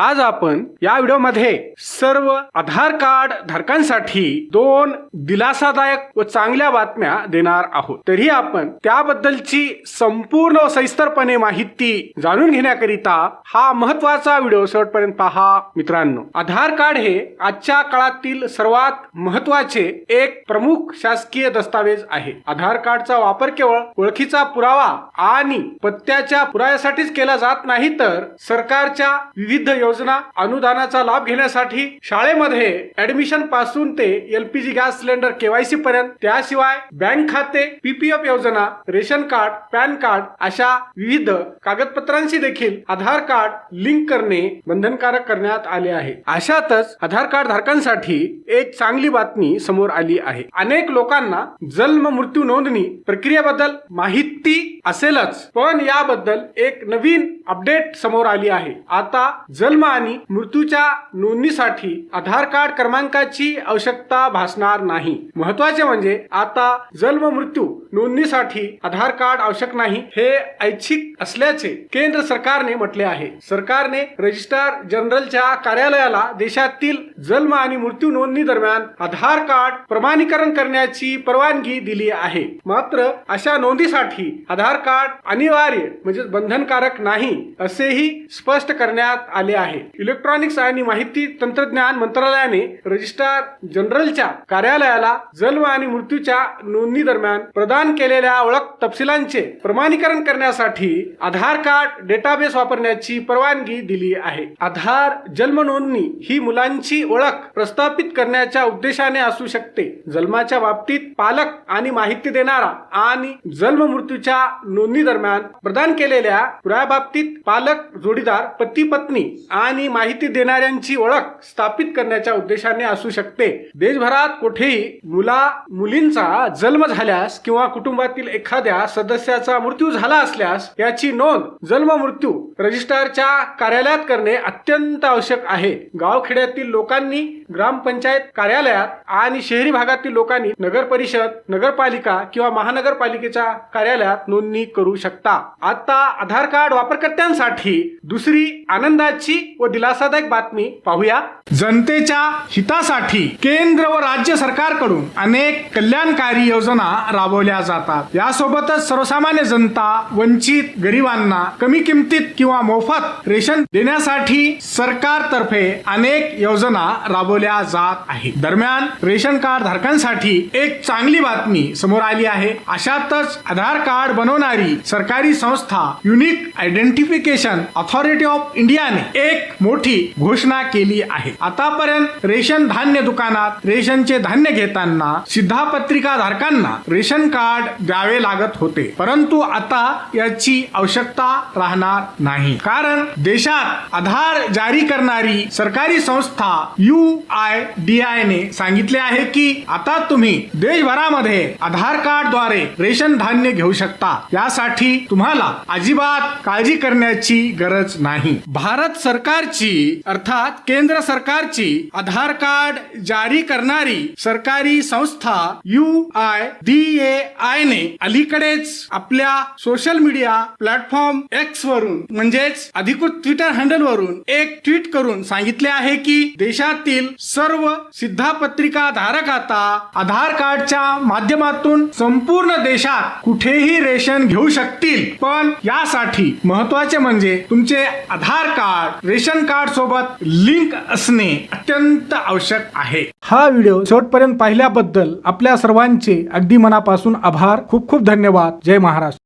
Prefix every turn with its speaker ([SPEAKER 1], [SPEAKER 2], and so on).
[SPEAKER 1] आज आपण या व्हिडिओमध्ये सर्व आधार कार्ड धारकांसाठी दोन दिलासादायक व चांगल्या बातम्या देणार आहोत. तरी आपण त्याबद्दलची संपूर्ण सविस्तरपणे माहिती जाणून घेण्याकरिता हा महत्त्वाचा व्हिडिओ शेवटपर्यंत पहा मित्रांनो. आधार कार्ड हे आजच्या काळातील सर्वात महत्त्वाचे एक प्रमुख शासकीय दस्तावेज आहे. आधार कार्डचा वापर केवळ ओळखीचा पुरावा आणि पत्त्याच्या पुराव्यासाठीच केला जात नाही तर सरकारच्या विविध योजना योजना अनुदानाचा लाभ घेण्यासाठी शाळेमध्ये ऍडमिशनपासून ते एलपीजी गॅस सिलेंडर केवायसी पर्यंत. त्याशिवाय बँक खाते पीपीएफ योजना रेशन कार्ड पॅन कार्ड अशा विविध कागदपत्रांशी देखील आधार कार्ड लिंक करणे बंधनकारक करण्यात आले आहे. अशातच आधार कार्ड धारकांसाठी एक चांगली बातमी समोर आली आहे. अनेक लोकांना जन्म मृत्यू नोंदणी प्रक्रियेबद्दल माहिती असेलच पण याबद्दल एक नवीन अपडेट समोर आली आहे. आता जन्म आणि मृत्यूच्या नोंदणीसाठी आधार कार्ड क्रमांकाची आवश्यकता भासणार नाही. महत्त्वाचे म्हणजे आता जन्म मृत्यू नोंदणीसाठी आधार कार्ड आवश्यक नाही हे ऐच्छिक असल्याचे केंद्र सरकारने म्हटले आहे. सरकारने रजिस्ट्रार जनरलच्या कार्यालयाला देशातील जन्म आणि मृत्यू नोंदणी दरम्यान आधार कार्ड प्रमाणीकरण करण्याची परवानगी दिली आहे. मात्र अशा नोंदीसाठी आधार कार्ड अनिवार्य म्हणजे बंधनकारक नाही असेही स्पष्ट करण्यात आले आहे. इलेक्ट्रॉनिक्स आणि माहिती तंत्रज्ञान मंत्रालयाने रजिस्ट्रार जनरलच्या कार्यालयाला जन्म आणि मृत्यूच्या नोंदणी दरम्यान प्रदान केलेल्या ओळख तपशिलांचे प्रमाणीकरण करण्यासाठी आधार कार्ड डेटाबेस वापरण्याची परवानगी दिली आहे. आधार जन्म नोंदणी ही मुलांची ओळख प्रस्थापित करण्याच्या उद्देशाने असू शकते. जन्माच्या बाबतीत पालक आणि माहिती देणारा आणि जन्म मृत्यूच्या नोंदणी दरम्यान प्रदान केलेल्या पुराबाबतीत पालक जोडीदार पती पत्नी आणि माहिती देणाऱ्यांची ओळख स्थापित करण्याच्या उद्देशाने असू शकते. देशभरात कुठेही मुला मुलींचा जन्म झाल्यास किंवा कुटुंबातील एखाद्या सदस्याचा मृत्यू झाला असल्यास याची नोंद जन्म मृत्यू रजिस्ट्रारच्या कार्यालयात करणे अत्यंत आवश्यक आहे. गावखेड्यातील लोकांनी ग्रामपंचायत कार्यालयात आणि शहरी भागातील लोकांनी नगर परिषद नगरपालिका किंवा महानगरपालिकेच्या कार्यालयात नोंदणी करू शकता. आता आधार कार्ड वापरकर्त्यांसाठी दुसरी आनंदाची व दिलासादायक बातमी पाहूया. जनतेच्या हितासाठी केंद्र व राज्य सरकारकडून अनेक कल्याणकारी योजना राबवल्या जातात. यासोबतच सर्वसामान्य जनता वंचित गरिबांना कमी किमतीत किंवा मोफत रेशन देण्यासाठी सरकारतर्फे अनेक योजना राबवल्या जात आहेत. दरम्यान रेशन कार्ड धारकांसाठी एक चांगली बातमी समोर आली आहे. अशातच आधार कार्ड बनवणारी सरकारी संस्था युनिक आयडेंटिफिकेशन ऑथॉरिटी ऑफ इंडियाने एक मोठी घोषणा केली आहे. आतापर्यंत रेशन धान्य दुकानात रेशनचे धान्य घेताना सिद्धापत्रिका धारकांना रेशन कार्ड द्यावे लागत होते. परंतु आता याची आवश्यकता राहणार नाही. कारण देशात आधार जारी करणारी सरकारी संस्था यू आय डी आय ने सांगितले आहे की आता तुम्ही देशभरामध्ये आधार कार्डद्वारे रेशन धान्य घेऊ शकता. यासाठी तुम्हाला अजिबात काळजी करण्याची गरज नाही. भारत सरकारची अर्थात केंद्र सरकारची आधार कार्ड जारी करणारी सरकारी संस्था U I D A I ने अलीकडेच आपल्या सोशल मीडिया प्लॅटफॉर्म एक्स वरून म्हणजेच अधिकृत ट्विटर हँडल वरून एक ट्विट करून सांगितले आहे की देशातील सर्व सिद्धापत्रिका धारक आता आधार कार्डच्या माध्यमातून संपूर्ण देशात कुठेही रेशन घेऊ शकतील. पण यासाठी महत्त्वाचे म्हणजे तुमचे आधार कार्ड रेशन कार्ड सोबत लिंक असणे अत्यंत आवश्यक आहे. हा व्हिडिओ शेवटपर्यंत पाहिल्याबद्दल आपल्या सर्वांचे अगदी मनापासून आभार. खूप खूप धन्यवाद. जय महाराष्ट्र.